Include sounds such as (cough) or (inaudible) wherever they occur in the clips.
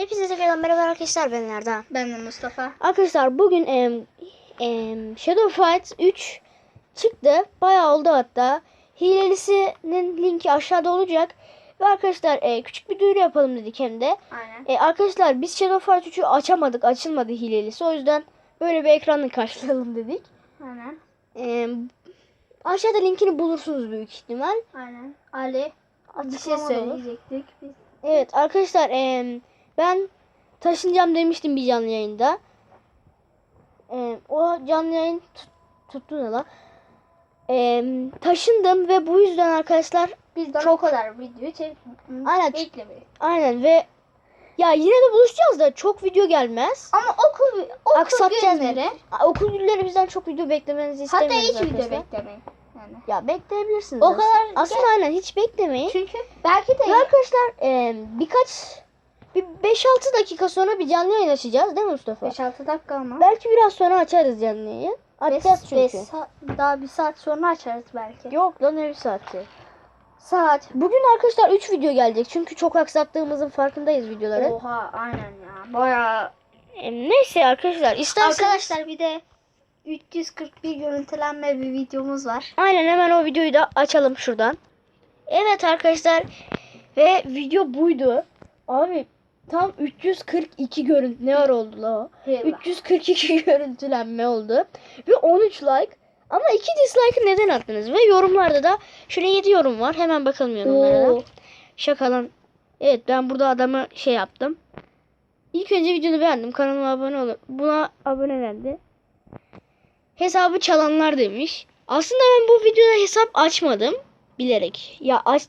Hepinize tekrardan merhaba arkadaşlar ben Erda. Ben de Mustafa. Arkadaşlar bugün em, em, Shadow Fight 3 çıktı. Bayağı oldu hatta. Hilelisinin linki aşağıda olacak. Ve arkadaşlar e, küçük bir duyuru yapalım dedik hem de. Aynen. E, arkadaşlar biz Shadow Fight 3'ü açamadık. Açılmadı hilelisi. O yüzden böyle bir ekranla karşılayalım dedik. Aynen. E, aşağıda linkini bulursunuz büyük ihtimal. Aynen. Ali bir şey söyleyecektik. Biz Evet arkadaşlar em, ben taşınacağım demiştim bir canlı yayında. Em, o canlı yayın tut, tuttu ne la? Em, taşındım ve bu yüzden arkadaşlar biz Çok- o kadar video çek. Aynen. Beklemeyin. aynen ve ya yine de buluşacağız da çok video gelmez. Ama okul okul Aksatacağız günleri A- Okul günleri bizden çok video beklemenizi hatta istemiyoruz hiç video arkadaşlar. beklemeyin. Yani. Ya bekleyebilirsiniz. O aslında. kadar Aslında aynen hiç beklemeyin. Çünkü belki de arkadaşlar em, birkaç bir 5-6 dakika sonra bir canlı yayın açacağız değil mi Mustafa? 5-6 dakika ama. Belki biraz sonra açarız canlı yayın. Açacağız Beş- beş çünkü. saat- daha bir saat sonra açarız belki. Yok lan ne bir saati. Saat. Bugün arkadaşlar 3 video gelecek. Çünkü çok aksattığımızın farkındayız videoları. Oha aynen ya. Bayağı. E, neyse arkadaşlar isterseniz... Arkadaşlar bir de 341 görüntülenme bir videomuz var. Aynen hemen o videoyu da açalım şuradan. Evet arkadaşlar. Ve video buydu. Abi tam 342 görüntü ne var oldu la o? 342 (laughs) görüntülenme oldu. Ve 13 like. Ama 2 dislike'ı neden attınız? Ve yorumlarda da şöyle 7 yorum var. Hemen bakalım yorumlara. Oo. Şaka lan. Evet ben burada adamı şey yaptım. İlk önce videonu beğendim. Kanalıma abone olun. Buna abonelendi. Hesabı çalanlar demiş. Aslında ben bu videoda hesap açmadım. Bilerek. Ya aç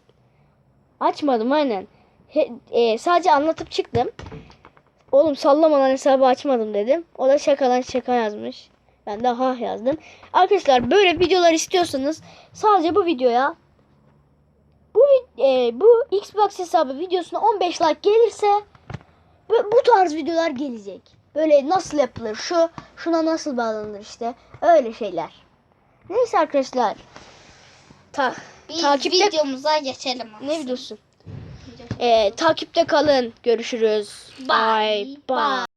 açmadım aynen. He- e, sadece anlatıp çıktım. Oğlum sallama lan hesabı açmadım dedim. O da şakadan şaka yazmış. Ben de ha yazdım. Arkadaşlar böyle videolar istiyorsanız sadece bu videoya bu e, bu Xbox hesabı videosuna 15 like gelirse bu, bu tarz videolar gelecek. Böyle nasıl yapılır? Şu şuna nasıl bağlanır işte. Öyle şeyler. Neyse arkadaşlar. Ta Biz Takipte- videomuza geçelim. ne videosu? Video- E, takipte kalın. Görüşürüz. Bye, bye. bye.